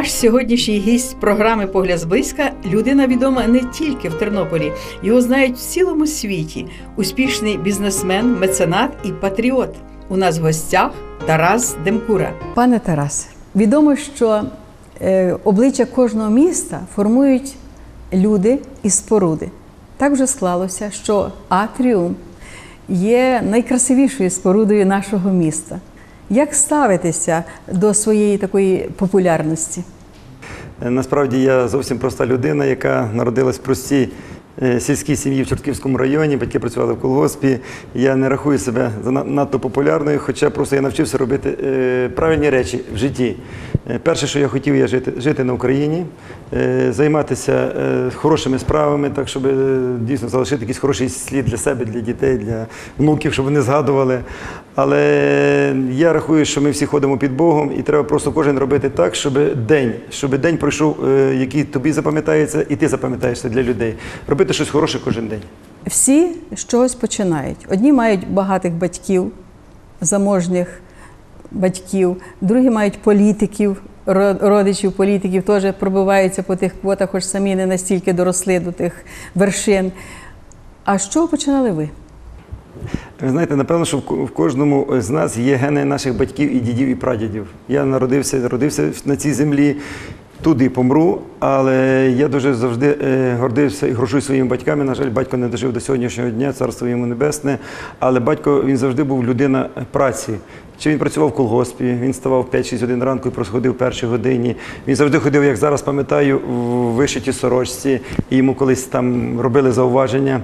Наш сьогоднішній гість програми Погляд зблизька людина відома не тільки в Тернополі, його знають в цілому світі. Успішний бізнесмен, меценат і патріот. У нас в гостях Тарас Демкура. Пане Тарас, відомо, що е, обличчя кожного міста формують люди і споруди. Так вже склалося, що атріум є найкрасивішою спорудою нашого міста. Як ставитися до своєї такої популярності? Е, Насправді я зовсім проста людина, яка народилась в простій е, сільській сім'ї в Чортківському районі. Батьки працювали в колгоспі. Я не рахую себе за на- надто популярною, хоча просто я навчився робити е, правильні речі в житті. Е, Перше, що я хотів, я жити, жити на Україні, е, займатися е, хорошими справами, так щоб дійсно залишити якийсь хороший слід для себе, для дітей, для внуків, щоб вони згадували. Але я рахую, що ми всі ходимо під Богом, і треба просто кожен робити так, щоб день, щоб день пройшов, який тобі запам'ятається, і ти запам'ятаєшся для людей. Робити щось хороше кожен день. Всі чогось починають. Одні мають багатих батьків, заможних батьків, другі мають політиків, родичів політиків, теж пробиваються по тих квотах, хоч самі не настільки доросли до тих вершин. А з чого починали ви? Ви знаєте, напевно, що в кожному з нас є гени наших батьків і дідів, і прадідів. Я народився, родився на цій землі. Тут і помру, але я дуже завжди е, гордився і горжусь своїми батьками. На жаль, батько не дожив до сьогоднішнього дня, царство йому небесне. Але батько він завжди був людина праці. Чи він працював в колгоспі, він ставав 5-6 годин ранку і проходив в першій годині. Він завжди ходив, як зараз пам'ятаю, в вишитій сорочці. І йому колись там робили зауваження,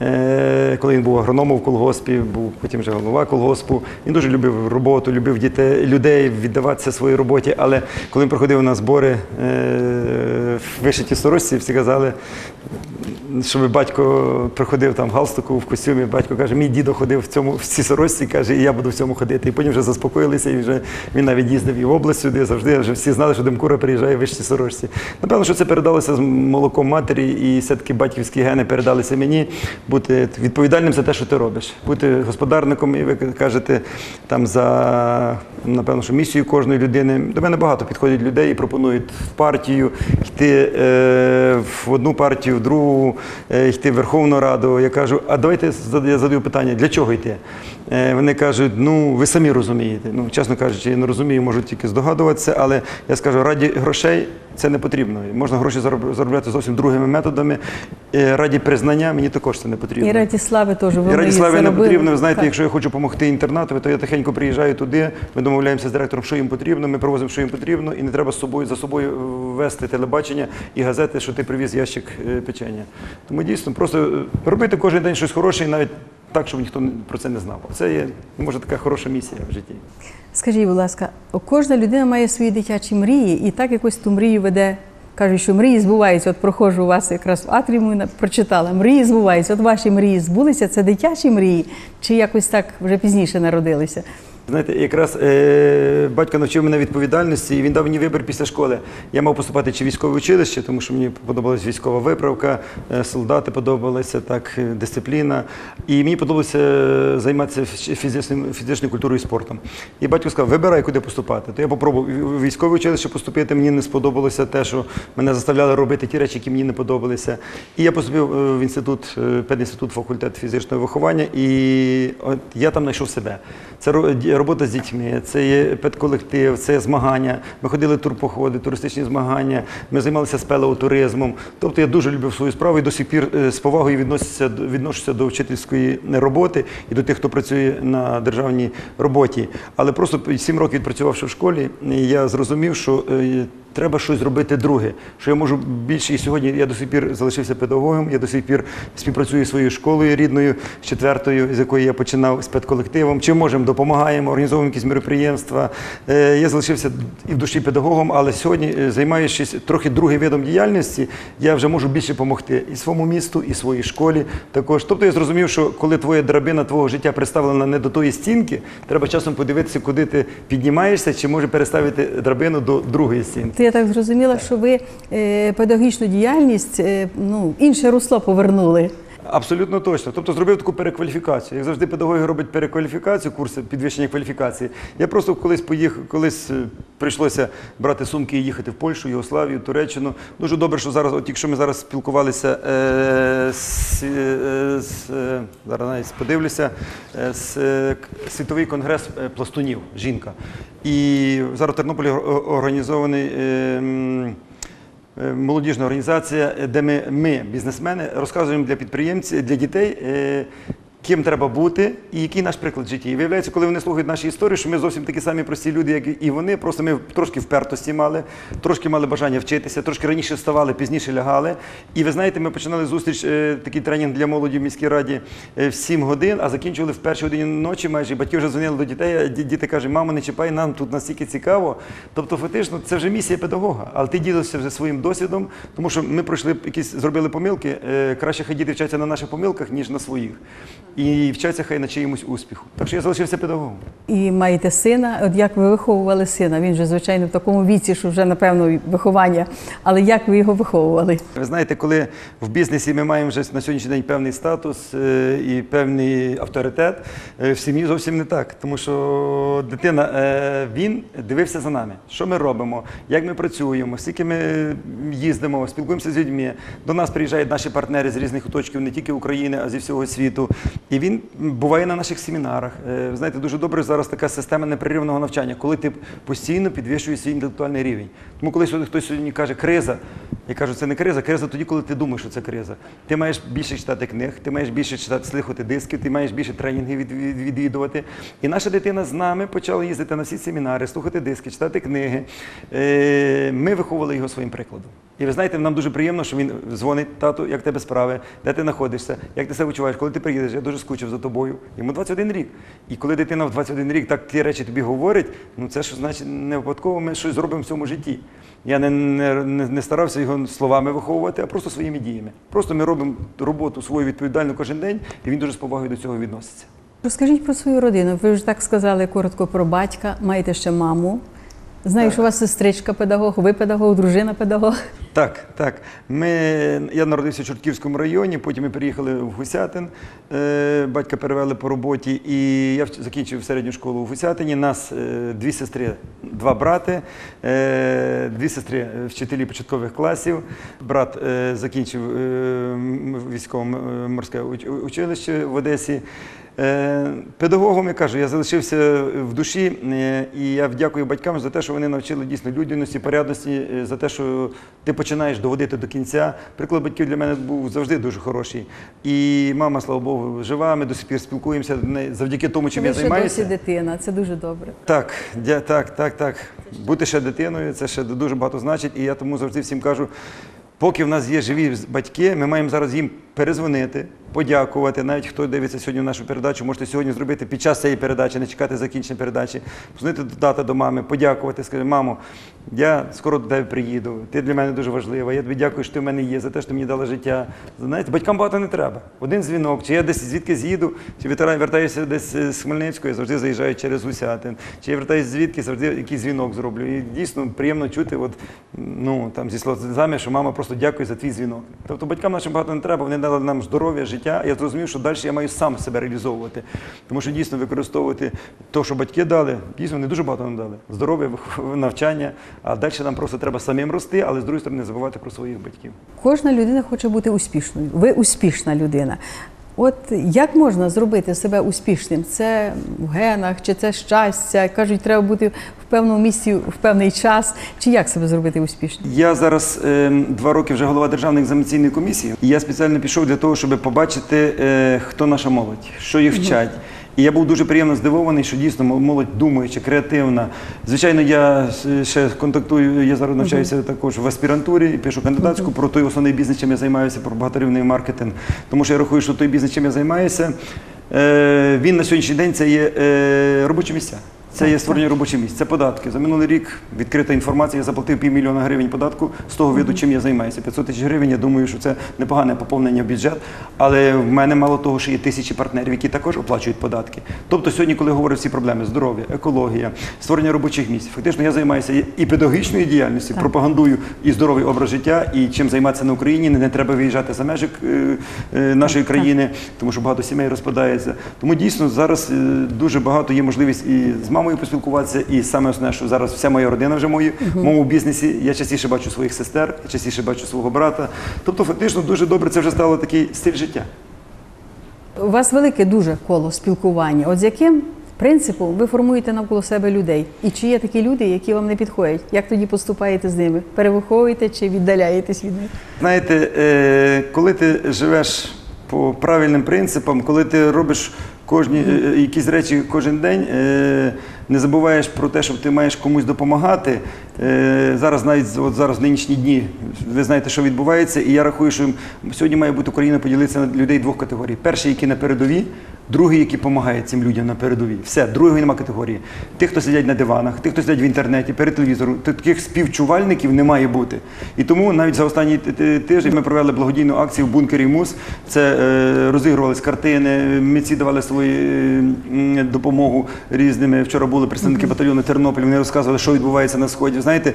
е, коли він був агрономом в колгоспі, був потім вже голова колгоспу. Він дуже любив роботу, любив дітей, людей, віддаватися своїй роботі. Але коли він приходив на збори е, в вишитій сорочці, всі казали, щоб батько приходив там в галстуку, в костюмі, батько каже, мій дідо ходив в цьому в цій сорочці, каже, і я буду в цьому ходити. І потім вже заспокоїлися, і вже він навіть їздив і в область сюди, завжди вже всі знали, що Демкура приїжджає в вищій сорочці. Напевно, що це передалося з молоком матері, і все-таки батьківські гени передалися мені бути відповідальним за те, що ти робиш, бути господарником, і ви кажете там за напевно, що місію кожної людини. До мене багато підходять людей і пропонують в партію йти е, в одну партію, в другу, е, йти в Верховну Раду. Я кажу, а давайте я задаю питання, для чого йти? Е, вони кажуть, ну ви самі розумієте. Ну, чесно кажучи, я не розумію, можу тільки здогадуватися, але я скажу, раді грошей це не потрібно. Можна гроші зароб- заробляти зовсім другими методами. Е, Раді признання мені також це не потрібно. І раді слави теж ви І раді слави не потрібно. Ви знаєте, Так. якщо я хочу допомогти інтернатові, то я тихенько приїжджаю туди. Ми домовляємося з директором, що їм потрібно. Ми привозимо, що їм потрібно, і не треба з собою за собою вести телебачення і газети, що ти привіз ящик е, печення. Тому дійсно просто робити кожен день щось хороше, і навіть так, щоб ніхто про це не знав. Це є може така хороша місія в житті. Скажіть, будь ласка, кожна людина має свої дитячі мрії, і так якось ту мрію веде. Кажуть, що мрії збуваються. От проходжу у вас якраз в атріумі, прочитала. Мрії збуваються. От ваші мрії збулися. Це дитячі мрії, чи якось так вже пізніше народилися? Знаєте, якраз е, батько навчив мене відповідальності, і він дав мені вибір після школи. Я мав поступати чи військове училище, тому що мені подобалась військова виправка, е, солдати подобалися, так, е, дисципліна. І мені подобалося е, займатися фізичним, фізичною культурою і спортом. І батько сказав, вибирай, куди поступати. То я попробував в військове училище поступити, мені не сподобалося те, що мене заставляли робити ті речі, які мені не подобалися. І я поступив е, в інститут, е, пединститут, факультет фізичного виховання, і от я там знайшов себе. Це робота з дітьми, це є педколектив, це змагання. Ми ходили турпоходи, туристичні змагання, ми займалися спелеотуризмом. Тобто я дуже любив свою справу і до сих пір е, з повагою відносяться відношуся до вчительської роботи і до тих, хто працює на державній роботі. Але просто сім років відпрацювавши в школі, я зрозумів, що е, треба щось зробити друге. Що я можу більше і сьогодні я до сих пір залишився педагогом, я до сих пір співпрацюю зі своєю школою рідною, з четвертою, з якої я починав з педколективом. Чим можемо, допомагаємо, організовуємо якісь мероприємства. Е, Я залишився і в душі педагогом, але сьогодні, е, займаючись трохи другим видом діяльності, я вже можу більше допомогти і своєму місту, і своїй школі. Також, тобто я зрозумів, що коли твоя драбина твого життя представлена не до тої стінки, треба часом подивитися, куди ти піднімаєшся, чи може переставити драбину до другої стінки. То я так зрозуміла, що ви е, педагогічну діяльність е, ну, інше русло повернули. Абсолютно точно. Тобто зробив таку перекваліфікацію. Як завжди, педагоги роблять перекваліфікацію, курси підвищення кваліфікації. Я просто колись поїхав, колись е, прийшлося брати сумки і їхати в Польщу, Єгославію, Туреччину. Дуже добре, що зараз, от якщо ми зараз спілкувалися е, з, е, з е, зараз навіть подивлюся, е, з е, світовий конгрес е, пластунів, жінка. І зараз в Тернополі організований. Е, молодіжна організація, е, де ми, ми, бізнесмени, розказуємо для підприємців, для дітей, е, ким треба бути і який наш приклад в житті. І виявляється, коли вони слухають наші історії, що ми зовсім такі самі прості люди, як і вони. Просто ми трошки впертості мали, трошки мали бажання вчитися, трошки раніше вставали, пізніше лягали. І ви знаєте, ми починали зустріч, е, такий тренінг для молоді в міській раді е, в 7 годин, а закінчували в першій годині ночі майже. Батьки вже дзвонили до дітей, а діти кажуть, мамо, не чіпай, нам тут настільки цікаво. Тобто, фактично, це вже місія педагога. Але ти ділився вже своїм досвідом, тому що ми пройшли якісь, зробили помилки. е, Краще хай діти вчаться на наших помилках, ніж на своїх. І вчаться хай на чиїмось успіху. Так що я залишився педагогом. І маєте сина. От як ви виховували сина? Він же, звичайно, в такому віці, що вже напевно виховання. Але як ви його виховували? Ви знаєте, коли в бізнесі ми маємо вже на сьогоднішній день певний статус е, і певний авторитет, е, в сім'ї зовсім не так. Тому що дитина, е, він дивився за нами, що ми робимо, як ми працюємо, скільки ми їздимо, спілкуємося з людьми. До нас приїжджають наші партнери з різних куточків, не тільки України, а зі всього світу. І він буває на наших семінарах. Е, знаєте, дуже добре зараз така система непреривного навчання, коли ти постійно підвищуєш свій інтелектуальний рівень. Тому коли сьогодні хтось сьогодні каже криза, я кажу, це не криза, криза тоді, коли ти думаєш, що це криза. Ти маєш більше читати книг, ти маєш більше читати, слухати диски, ти маєш більше тренінгів від- від- відвідувати. І наша дитина з нами почала їздити на всі семінари, слухати диски, читати книги. Е, Ми виховували його своїм прикладом. І ви знаєте, нам дуже приємно, що він дзвонить, тату, як тебе справи, де ти знаходишся, як ти себе відчуваєш, коли ти приїдеш, я дуже скучив за тобою. Йому 21 рік. І коли дитина в 21 рік так ті речі тобі говорить, ну це ж значить не випадково ми щось зробимо в цьому житті. Я не, не, не старався його словами виховувати, а просто своїми діями. Просто ми робимо роботу свою відповідальну кожен день, і він дуже з повагою до цього відноситься. Розкажіть про свою родину. Ви вже так сказали коротко про батька, маєте ще маму. Знаю, що у вас сестричка педагог, ви педагог, дружина педагог. Так, так. Ми, я народився в Чортківському районі, потім ми переїхали в Гусятин. Е, батька перевели по роботі, і я закінчив середню школу в Гусятині. Нас е, дві сестри, два брати, е, дві сестри вчителі початкових класів. Брат закінчив військово-морське училище в Одесі. Е, Педагогом я кажу, я залишився в душі, е, і я дякую батькам за те, що вони навчили дійсно людяності, порядності, е, за те, що ти починаєш доводити до кінця. Приклад батьків для мене був завжди дуже хороший. І мама, слава Богу, жива. Ми до сих пір спілкуємося завдяки тому, чим ви я ще займаюся. досі дитина, це дуже добре. Так, так, так, так. Бути ще дитиною, це ще дуже багато значить. І я тому завжди всім кажу, поки в нас є живі батьки, ми маємо зараз їм перезвонити, подякувати. Навіть хто дивиться сьогодні нашу передачу, можете сьогодні зробити під час цієї передачі, не чекати закінчення передачі, позвонити до тата, до мами, подякувати, сказати, мамо, я скоро до тебе приїду, ти для мене дуже важлива. Я тобі дякую, що ти в мене є, за те, що ти мені дала життя. Знаєте, батькам багато не треба. Один дзвінок, чи я десь звідки з'їду, чи вертаюся десь з Хмельницької, завжди заїжджаю через Гусятин. Чи я вертаюся звідки, завжди якийсь дзвінок зроблю. І дійсно приємно чути, от, ну, там, зі сльозами, що мама просто дякує за твій дзвінок. Тобто батькам нашим багато не треба, вони дали нам здоров'я, життя. Я зрозумів, що далі я маю сам себе реалізовувати. Тому що дійсно використовувати те, що батьки дали, дійсно не дуже багато нам дали. Здоров'я, навчання, а далі нам просто треба самим рости, але з іншої сторони не забувати про своїх батьків. Кожна людина хоче бути успішною. Ви успішна людина. От як можна зробити себе успішним? Це в генах, чи це щастя? Кажуть, треба бути в певному місці в певний час. Чи як себе зробити успішним? Я зараз е, два роки вже голова державної екзаменаційної комісії. І я спеціально пішов для того, щоб побачити, е, хто наша молодь, що їх вчать. І я був дуже приємно здивований, що дійсно молодь думаюча, креативна. Звичайно, я ще контактую, я зараз навчаюся також в аспірантурі, пишу кандидатську про той основний бізнес, чим я займаюся, про багаторівний маркетинг. Тому що я рахую, що той бізнес, чим я займаюся, е, він на сьогоднішній день це є е, робочі місця. Це є створення робочих місць, це податки. За минулий рік відкрита інформація, я заплатив півмільйона гривень податку з того виду, чим я займаюся. 500 тисяч гривень, я думаю, що це непогане поповнення в бюджет. Але в мене мало того, що є тисячі партнерів, які також оплачують податки. Тобто сьогодні, коли говорю всі проблеми здоров'я, екологія, створення робочих місць, фактично я займаюся і педагогічною діяльністю, пропагандую і здоровий образ життя, і чим займатися на Україні. Не, треба виїжджати за межі е, е, нашої країни, тому що багато сімей розпадається. Тому дійсно зараз е, дуже багато є можливість і з мамою поспілкуватися, і саме основне, що зараз вся моя родина вже мої, в моєму бізнесі. Я частіше бачу своїх сестер, я частіше бачу свого брата. Тобто, фактично, дуже добре це вже стало такий стиль життя. У вас велике дуже коло спілкування. От з яким принципом ви формуєте навколо себе людей? І чи є такі люди, які вам не підходять? Як тоді поступаєте з ними? Перевиховуєте чи віддаляєтесь від них? Знаєте, е, коли ти живеш по правильним принципам, коли ти робиш кожні е, якісь речі кожен день, е, не забуваєш про те, що ти маєш комусь допомагати. Е, Зараз навіть от зараз в нинішні дні ви знаєте, що відбувається, і я рахую, що сьогодні має бути Україна поділитися на людей двох категорій: перші, які на передовій. Другі, які допомагають цим людям на передовій. Все, другої немає категорії. Тих, хто сидять на диванах, тих, хто сидять в інтернеті, перед телевізором, таких співчувальників не має бути. І тому навіть за останній тиждень ми провели благодійну акцію в бункері МУС. Це е, розігрувались картини, митці давали свою допомогу різними. Вчора були представники батальйону Тернопіль, вони розказували, що відбувається на сході. Знаєте,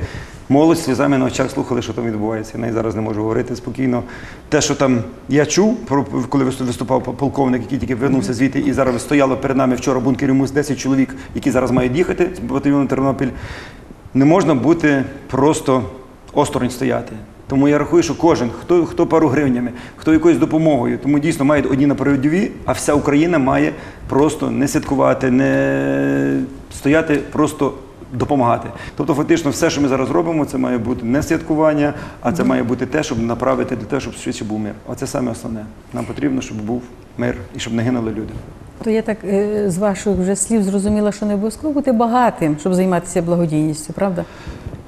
молодь сльозами на очах слухали, що там відбувається. Я навіть зараз не можу говорити спокійно. Те, що там я чув, коли виступав полковник, який тільки вернувся звідти, і зараз стояло перед нами вчора в бункері МУС 10 чоловік, які зараз мають їхати з батальйону Тернопіль. Не можна бути просто осторонь стояти. Тому я рахую, що кожен, хто, хто пару гривнями, хто якоюсь допомогою, тому дійсно мають одні на передовій, а вся Україна має просто не святкувати, не стояти, просто допомагати. Тобто, фактично, все, що ми зараз робимо, це має бути не святкування, а це має бути те, щоб направити до того, щоб швидше був мир. Оце саме основне. Нам потрібно, щоб був мир і щоб не гинули люди. То я так е, з ваших вже слів зрозуміла, що не обов'язково бути багатим, щоб займатися благодійністю, правда?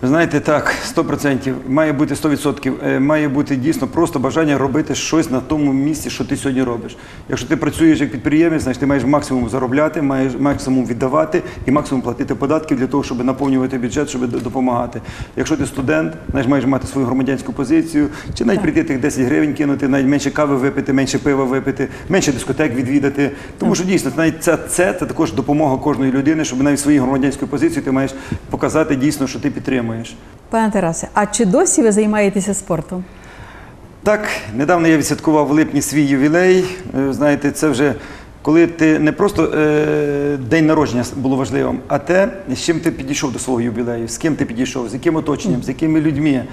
Ви знаєте, так, 100%, має бути 100%, е, має бути дійсно просто бажання робити щось на тому місці, що ти сьогодні робиш. Якщо ти працюєш як підприємець, значить ти маєш максимум заробляти, маєш максимум віддавати і максимум платити податків для того, щоб наповнювати бюджет, щоб допомагати. Якщо ти студент, значить маєш мати свою громадянську позицію, чи навіть прийти тих 10 гривень кинути, навіть менше кави випити, менше пива випити, менше дискотек відвідати. Тому що дійсно навіть це, це, це також допомога кожної людини, щоб навіть своєю громадянською позицією ти маєш показати дійсно, що ти підтримуєш. Пане Тарасе, а чи досі ви займаєтеся спортом? Так, недавно я відсвяткував в липні свій ювілей. Е, Знаєте, це вже коли ти не просто е, день народження було важливим, а те, з чим ти підійшов до свого ювілею, з ким ти підійшов, з яким оточенням, з якими людьми.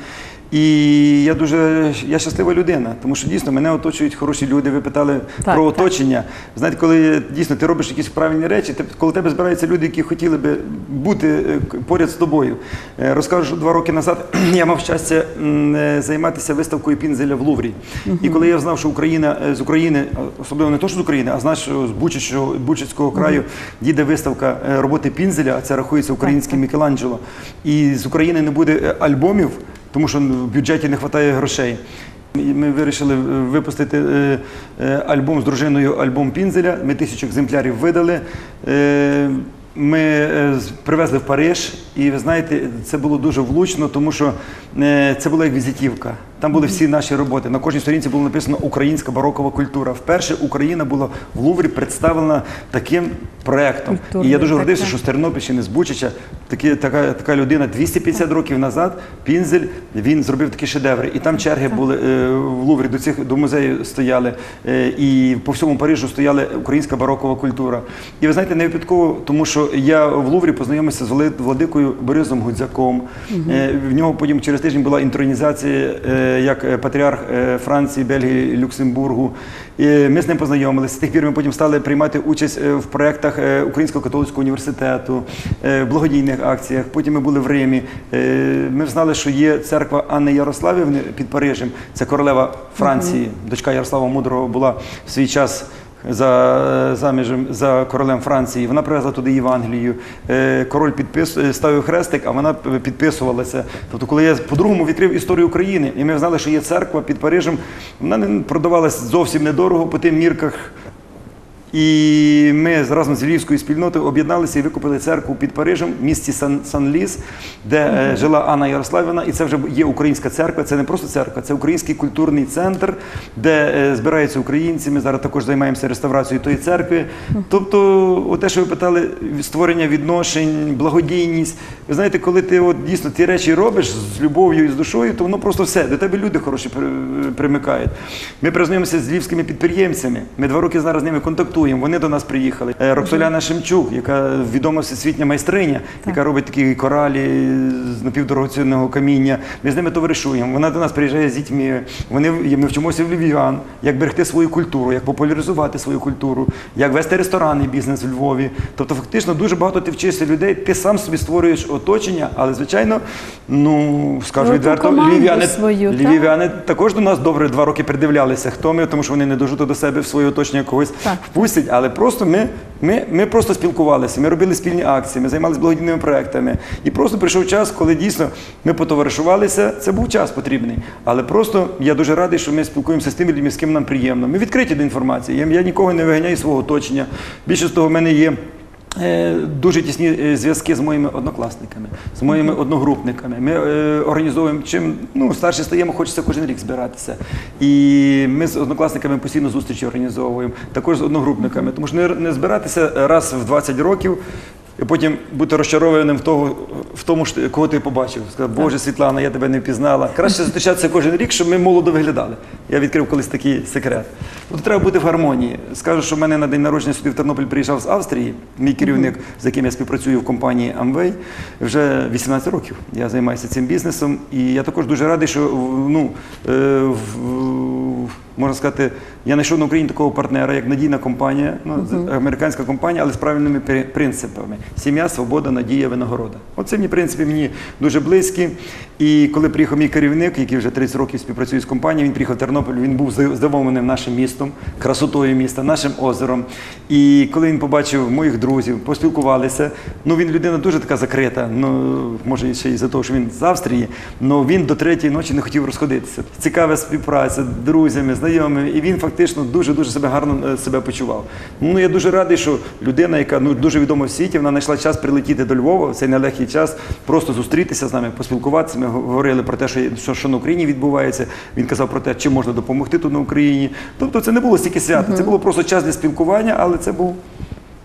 І я дуже я щаслива людина, тому що дійсно мене оточують хороші люди. Ви питали Так, про так. оточення. Знаєте, коли дійсно ти робиш якісь правильні речі, ти, коли тебе збираються люди, які хотіли би бути е, поряд з тобою. Е, Розкажу, що два роки назад я мав щастя е, займатися виставкою Пінзеля в Луврі. І коли я знав, що Україна з України, особливо не то, що з України, а знаєш, що з Бучачого, Бучацького краю їде виставка роботи Пінзеля, а це рахується український Мікеланджело. І з України не буде альбомів, тому що в бюджеті не вистачає грошей. Ми вирішили е, випустити е, е, альбом з дружиною, альбом Пінзеля. Ми тисячу екземплярів видали. Ми привезли в Париж, і ви знаєте, це було дуже влучно, тому що це була як візитівка. Там були всі наші роботи. На кожній сторінці було написано Українська барокова культура. Вперше Україна була в Луврі представлена таким проектом. І я дуже гордився, так. що з Тернопільщини, з Бучича, такі, така, така людина 250 років назад, Пінзель, він зробив такі шедеври. І там черги були е, в Луврі, до, цих, до музею стояли. Е, і по всьому Парижу стояла українська барокова культура. І ви знаєте, не випадково, тому що я в Луврі познайомився з владикою Борисом Гудзяком. Е, в нього потім через тиждень була інтронізація е, як е, патріарх е, Франції, Бельгії, Люксембургу. І ми з ним познайомилися. З тих пір ми потім стали приймати участь е, в проєктах Українського католицького університету, в благодійних акціях. Потім ми були в Римі. Ми знали, що є церква Анни Ярославівни під Парижем. Це королева Франції. Дочка Ярослава Мудрого була в свій час. За заміжем за королем Франції вона привезла туди Євангелію. Е, Король підпис е, ставив хрестик, а вона підписувалася. Тобто, коли я по-другому відкрив історію України, і ми знали, що є церква під Парижем, вона не продавалась зовсім недорого по тим мірках. І ми разом з львівською спільнотою об'єдналися і викупили церкву під Парижем в місті Сан, Сан-Ліс, де е, жила Анна Ярославівна. І це вже є українська церква. Це не просто церква, це український культурний центр, де е, збираються українці. Ми зараз також займаємося реставрацією тої церкви. Тобто, те, що ви питали, створення відношень, благодійність. Ви знаєте, коли ти от дійсно ті речі робиш з любов'ю і з душою, то воно просто все. До тебе люди хороші примикають. Ми признайомося з львівськими підприємцями. Ми два роки зараз з ними контактуємо. Вони до нас приїхали. Е, Роксоляна Шемчук, яка відома всесвітня майстриня, яка робить такі коралі з напівдорогоцінного каміння. Ми з ними товаришуємо. Вона до нас приїжджає з дітьми. Вони ми вчимося в львів'ян, як берегти свою культуру, як популяризувати свою культуру, як вести ресторанний бізнес в Львові. Тобто, фактично, дуже багато ти вчишся людей. Ти сам собі створюєш оточення, але звичайно, ну скажу Ну, відверто, львів'яни, львів'яни також до нас добре два роки придивлялися. Хто ми, тому що вони не дуже до себе в своє оточення когось Так. Впустять, але просто ми, ми, ми просто спілкувалися, ми робили спільні акції, ми займалися благодійними проектами. І просто прийшов час, коли дійсно ми потоваришувалися. Це був час потрібний. Але просто я дуже радий, що ми спілкуємося з тими людьми, з ким нам приємно. Ми відкриті до інформації. Я, я нікого не виганяю свого оточення. Більше з того, в мене є. Е, Дуже тісні е, зв'язки з моїми однокласниками, з моїми одногрупниками. Ми е, організовуємо чим ну, старше стаємо, хочеться кожен рік збиратися. І ми з однокласниками постійно зустрічі організовуємо, також з одногрупниками. Тому що не, не збиратися раз в 20 років. І потім бути розчарованим в, того, в тому, що- кого ти побачив. Сказав, Боже, Світлана, я тебе не впізнала. Краще зустрічатися кожен рік, щоб ми молодо виглядали. Я відкрив колись такий секрет. От треба бути в гармонії. Скажу, що в мене на день народження сюди в Тернопіль приїжджав з Австрії, мій керівник, з яким я співпрацюю в компанії Amway, вже 18 років. Я займаюся цим бізнесом. І я також дуже радий, що в- ну, е, в- можна сказати, я знайшов на Україні такого партнера, як надійна компанія, ну, з- американська компанія, але з правильними принципами: сім'я, свобода, надія, винагорода. Оце мені принципи мені дуже близькі. І коли приїхав мій керівник, який вже 30 років співпрацює з компанією, він приїхав в Тернопіль, він був зди- здивований нашим містом, красотою міста, нашим озером. І коли він побачив моїх друзів, поспілкувалися, ну він людина дуже така закрита. Ну може ще й за того, що він з Австрії, але він до третьої ночі не хотів розходитися. Цікава співпраця з друзями, знайомими, і він фактично дуже дуже себе гарно е, себе почував. Ну я дуже радий, що людина, яка ну дуже відома в світі, вона знайшла час прилетіти до Львова в цей нелегкий час, просто зустрітися з нами, поспілкуватися. Ми говорили про те, що, що, що на Україні відбувається. Він казав про те, чим можна допомогти тут на Україні. Тобто це не було стільки свята, це було просто час для спілкування, але це був.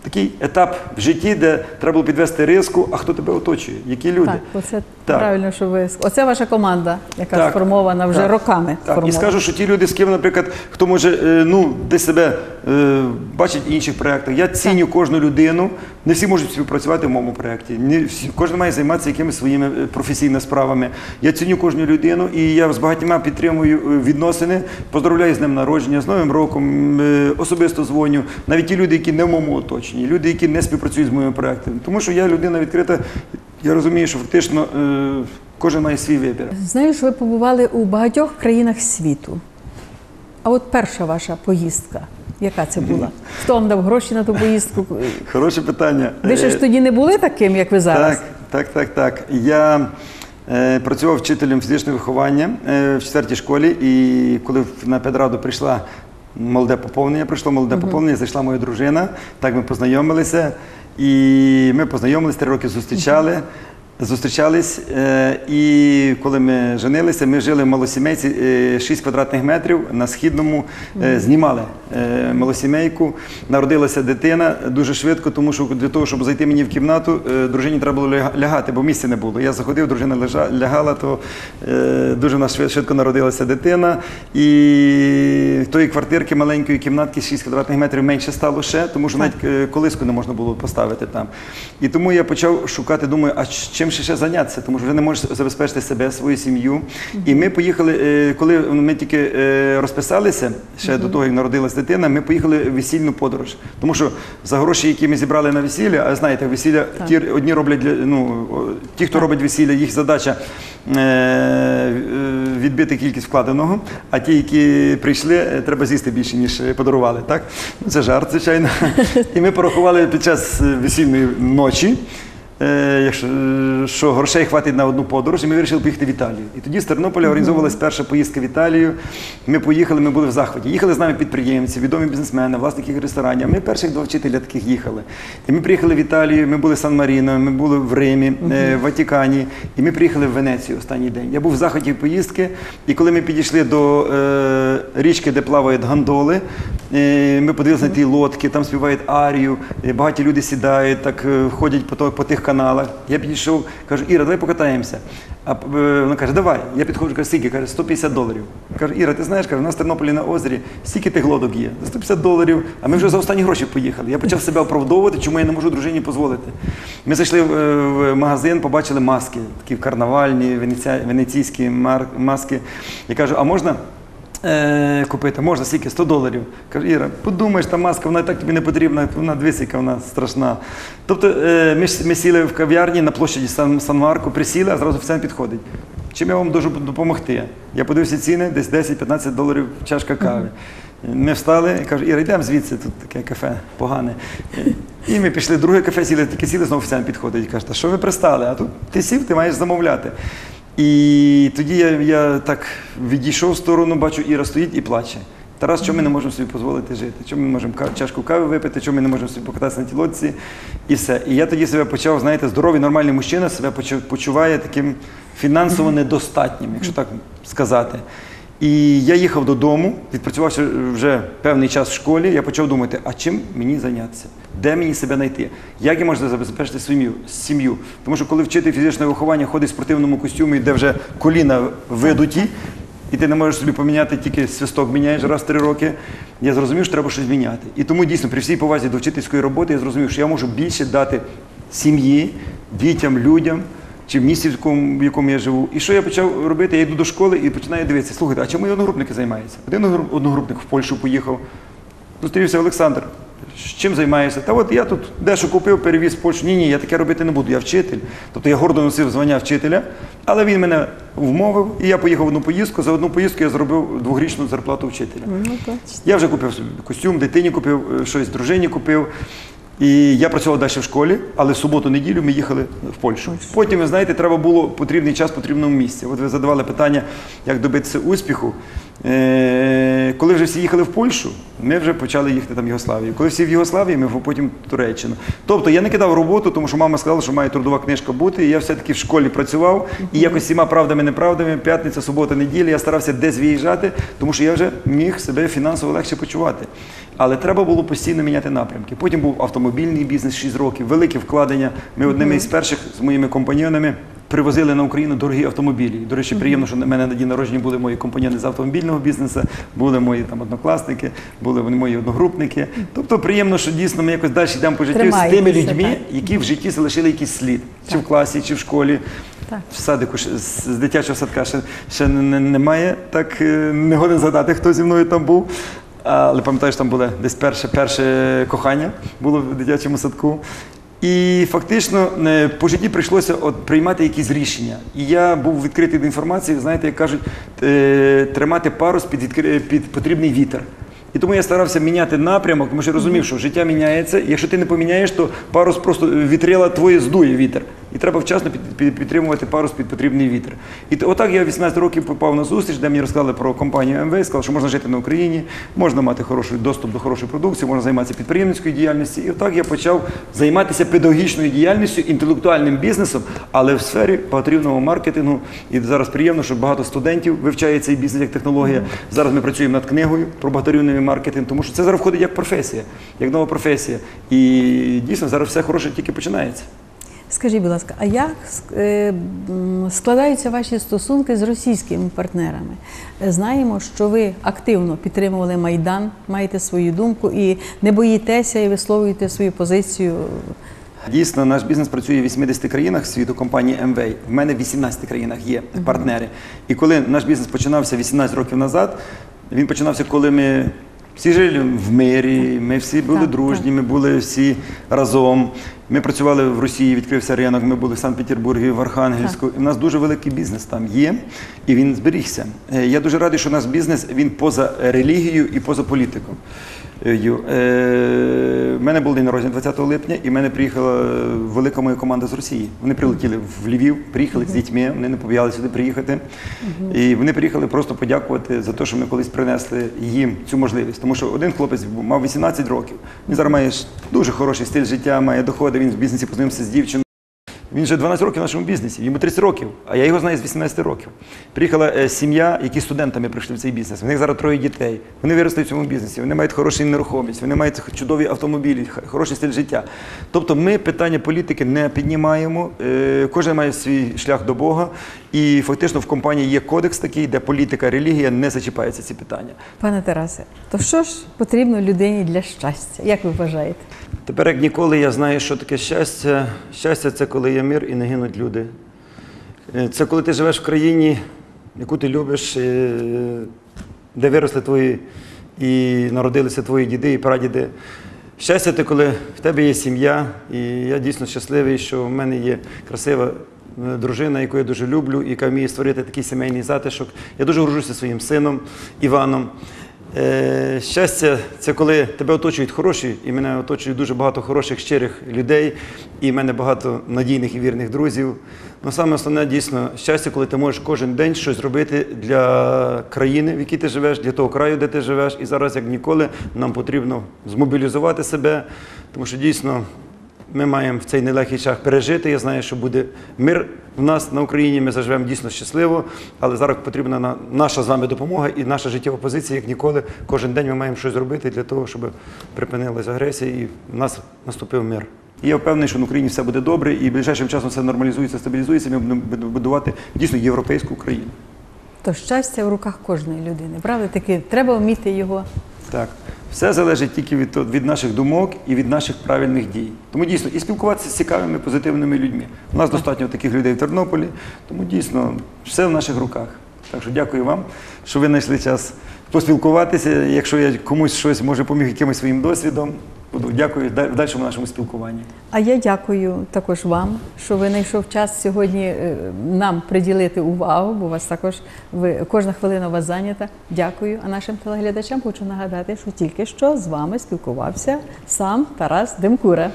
Такий етап в житті, де треба було підвести риску, а хто тебе оточує, які люди. Так, оце Так. правильно, що ви оце ваша команда, яка Так, сформована вже так, роками. Так, і скажу, що ті люди, з ким, наприклад, хто може е, ну, десь себе е, бачить в інших проєктах. Я ціню кожну людину. Не всі можуть співпрацювати в моєму проєкті. Не всі, кожен має займатися якимись своїми е, професійними справами. Я ціню кожну людину і я з багатьма підтримую е, відносини. Поздравляю з днем народження, з Новим роком, особисто дзвоню. Навіть ті люди, які не в моєму оточенні, люди, які не співпрацюють з моїм проєктом. Тому що я людина відкрита. Я розумію, що фактично е, кожен має свій вибір. Знаю, що ви побували у багатьох країнах світу. А от перша ваша поїздка, яка це була? Хто вам дав гроші на ту поїздку? Хороше питання. Ви ще Е, ж тоді не були таким, як ви зараз? Так, так, так, так. Я е, працював вчителем фізичного виховання е, в четвертій школі, і коли на педраду прийшла молоде поповнення, прийшло молоде поповнення, зайшла моя дружина, так ми познайомилися. І ми познайомилися, три роки зустрічали. Зустрічались, е, і коли ми женилися, ми жили в малосімейці е, 6 квадратних метрів на східному, е, знімали е, малосімейку. Народилася дитина дуже швидко, тому що для того, щоб зайти мені в кімнату, е, дружині треба було лягати, бо місця не було. Я заходив, дружина лежа, лягала, то е, дуже в нас швидко народилася дитина. І тої квартирки маленької кімнатки 6 квадратних метрів менше стало ще, тому що навіть е, колиску не можна було поставити там. І тому я почав шукати, думаю, а ч- чим ще, ще зайнятися, тому що вже не можеш забезпечити себе, свою сім'ю. І ми поїхали, е, коли ми тільки е, розписалися, ще до того, як народилась дитина, ми поїхали в весільну подорож. Тому що за гроші, які ми зібрали на весілля, а знаєте, весілля ті одні роблять для ну ті, хто робить весілля, їх задача е, відбити кількість вкладеного, а ті, які прийшли, треба з'їсти більше, ніж подарували. Так? Ну, Це жарт, звичайно. І ми порахували під час весільної ночі. Е, якщо е, що грошей хватить на одну подорож, і ми вирішили поїхати в Італію. І тоді з Тернополя організовувалась перша поїздка в Італію. Ми поїхали, ми були в захваті. Їхали з нами підприємці, відомі бізнесмени, власники ресторанів. Ми перших два вчителя таких їхали. І ми приїхали в Італію, ми були в Сан-Маріно, ми були в Римі, е, в Ватикані, і ми приїхали в Венецію останній день. Я був в захваті поїздки, і коли ми підійшли до е, річки, де плавають гандоли, е, ми подивилися на ті лодки, там співають арію, багаті люди сідають, так ходять по, по тих каналах. Я підійшов, кажу, Іра, давай покатаємося. А е, вона каже, давай. Я підходжу, кажу, скільки? Каже, 150 доларів. Кажу, Іра, ти знаєш, каже, у нас в Тернополі на озері стільки тих лодок є. 150 доларів, а ми вже за останні гроші поїхали. Я почав себе оправдовувати, чому я не можу дружині дозволити. Ми зайшли в, е, магазин, побачили маски, такі карнавальні, венеційські маски. Я кажу, а можна? Е, купити можна скільки? 100 доларів. Кажу, Іра, подумаєш, та маска, вона і так тобі не потрібна, вона дивись, яка вона страшна. Тобто е, ми, ми сіли в кав'ярні на площаді Сан, Сан-Марко, присіли, а зразу офіціант підходить. Чим я вам можу допомогти? Я подивився ціни, десь 10-15 доларів чашка кави. Ми встали і кажу, Іра, йдемо звідси, тут таке кафе погане. І ми пішли в друге кафе, сіли, тільки сіли, знову офіціант підходить і каже, та що ви пристали? А тут ти сів, ти маєш замовляти. І тоді я, я так відійшов в сторону, бачу, Іра стоїть і плаче. Тарас, чому ми не можемо собі дозволити жити? Чому ми можемо чашку кави випити, чому ми не можемо собі покататися на тій лодці? І все. І я тоді себе почав, знаєте, здоровий, нормальний мужчина себе почуває таким фінансово недостатнім, якщо так сказати. І я їхав додому, відпрацювавши вже певний час в школі, я почав думати, а чим мені зайнятися? Де мені себе знайти? Як я можу забезпечити сім'ю? сім'ю? Тому що коли вчитель фізичне виховання ходить в спортивному костюмі, де вже коліна видуті, і ти не можеш собі поміняти, тільки свисток міняєш раз в три роки. Я зрозумів, що треба щось міняти. І тому дійсно при всій повазі до вчительської роботи я зрозумів, що я можу більше дати сім'ї, дітям, людям чи в місті, в якому, я живу. І що я почав робити? Я йду до школи і починаю дивитися, слухайте, а чому одногрупники займаються? Один одногрупник в Польщу поїхав. Зустрівся Олександр. Чим займаєшся? Та от я тут дещо купив, перевіз в Польщу. Ні, ні, я таке робити не буду. Я вчитель. Тобто я гордо носив звання вчителя, але він мене вмовив, і я поїхав в одну поїздку. За одну поїздку я зробив двохрічну зарплату вчителя. Ну. Я вже купив собі костюм, дитині купив, е, щось дружині купив. І я працював далі в школі, але в суботу-неділю ми їхали в Польщу. Потім, ви знаєте, треба було потрібний час потрібному місці. От ви задавали питання, як добитися успіху. Е, коли вже всі їхали в Польщу, ми вже почали їхати там в Єгославію. Коли всі в Єгославії, ми потім в Туреччину. Тобто я не кидав роботу, тому що мама сказала, що має трудова книжка бути. І я все-таки в школі працював і якось всіма правдами, неправдами, п'ятниця, субота, неділя, я старався десь виїжджати, тому що я вже міг себе фінансово легше почувати. Але треба було постійно міняти напрямки. Потім був автомобільний бізнес 6 років, велике вкладення. Ми одними із перших з моїми компаньонами привозили на Україну дорогі автомобілі. До речі, приємно, що на мене на день народження були мої компаньони з автомобільного бізнесу, були мої там однокласники, були мої одногрупники. Тобто приємно, що дійсно ми якось далі йдемо по життю з тими людьми, які в житті залишили якийсь слід, чи в класі, чи в школі. Так. В садику з дитячого садка ще, ще не- не- немає. Так е, не годен згадати, хто зі мною там був. Але пам'ятаю, що там було десь перше, перше кохання було в дитячому садку. І фактично е, по житті прийшлося от приймати якісь рішення. І я був відкритий до інформації, знаєте, як кажуть, е, тримати парус під, відкри- під потрібний вітер. І тому я старався міняти напрямок, тому що розумів, що життя міняється. І якщо ти не поміняєш, то парус просто вітрила твоє здує вітер. І треба вчасно під, під- підтримувати парус під потрібний вітер. І отак я 18 років попав на зустріч, де мені розказали про компанію МВ, сказали, що можна жити на Україні, можна мати хороший доступ до хорошої продукції, можна займатися підприємницькою діяльністю. І отак я почав займатися педагогічною діяльністю, інтелектуальним бізнесом, але в сфері потрібного маркетингу. І зараз приємно, що багато студентів вивчає цей бізнес як технологія. Зараз ми працюємо над книгою про багаторівневий маркетинг, тому що це зараз входить як професія, як нова професія. І дійсно зараз все хороше тільки починається. Скажіть, будь ласка, а як е, складаються ваші стосунки з російськими партнерами? Знаємо, що ви активно підтримували Майдан, маєте свою думку і не боїтеся і висловлюєте свою позицію. Дійсно, наш бізнес працює в 80 країнах світу, компанії MWay. В мене в 18 країнах є партнери. І коли наш бізнес починався 18 років назад, він починався, коли ми всі жили в мирі, ми всі були Так, дружні, ми були всі разом. Ми працювали в Росії, відкрився ринок. Ми були в Санкт-Петербургі, в Архангельську. І в нас дуже великий бізнес там є, і він зберігся. Е, Я дуже радий, що наш бізнес він поза релігією і поза політиком. Е, ю. Е, мене був день народження 20 липня, і в мене приїхала велика моя команда з Росії. Вони прилетіли в Львів, приїхали з дітьми, вони не побоялися сюди приїхати. І вони приїхали просто подякувати за те, що ми колись принесли їм цю можливість. Тому що один хлопець мав 18 років. Він зараз має дуже хороший стиль життя, має доходи, він в бізнесі познайомився з дівчиною. Він вже 12 років в нашому бізнесі, йому 30 років, а я його знаю з 18 років. Приїхала е, сім'я, які студентами прийшли в цей бізнес. У них зараз троє дітей. Вони виросли в цьому бізнесі, вони мають хорошу нерухомість, вони мають чудові автомобілі, хороший стиль життя. Тобто ми питання політики не піднімаємо. е, Кожен має свій шлях до Бога. І фактично в компанії є кодекс такий, де політика, релігія не зачіпаються ці питання. Пане Тарасе, то що ж потрібно людині для щастя? Як ви вважаєте? Тепер, як ніколи, я знаю, що таке щастя. Щастя це коли є мир і не гинуть люди. Е, Це коли ти живеш в країні, яку ти любиш, е, де виросли твої і народилися твої діди і прадіди. Щастя це коли в тебе є сім'я, і я дійсно щасливий, що в мене є красива е, дружина, яку я дуже люблю, яка вміє створити такий сімейний затишок. Я дуже горжуся своїм сином Іваном. Е, Щастя, це коли тебе оточують хороші, і мене оточує дуже багато хороших, щирих людей, і в мене багато надійних і вірних друзів. Ну, саме основне дійсно щастя, коли ти можеш кожен день щось зробити для країни, в якій ти живеш, для того краю, де ти живеш. І зараз, як ніколи, нам потрібно змобілізувати себе, тому що дійсно ми маємо в цей нелегкий час пережити. Я знаю, що буде мир в нас на Україні. Ми заживемо дійсно щасливо, але зараз потрібна наша з вами допомога і наша життєва позиція, як ніколи. Кожен день ми маємо щось зробити для того, щоб припинилася агресія і в нас наступив мир. І я впевнений, що на Україні все буде добре, і ближайшим часом все нормалізується, стабілізується. Ми будемо будувати дійсно європейську Україну. То щастя в руках кожної людини. Правда, таки треба вміти його. Так, все залежить тільки від, від наших думок і від наших правильних дій. Тому дійсно і спілкуватися з цікавими, позитивними людьми. У нас достатньо таких людей в Тернополі, тому дійсно все в наших руках. Так що дякую вам, що ви знайшли час поспілкуватися. Якщо я комусь щось може поміг якимось своїм досвідом, буду дякую в дальшому нашому спілкуванні. А я дякую також вам, що ви знайшов час сьогодні е, нам приділити увагу, бо вас також ви кожна хвилина у вас зайнята. Дякую. А нашим телеглядачам хочу нагадати, що тільки що з вами спілкувався сам Тарас Демкура.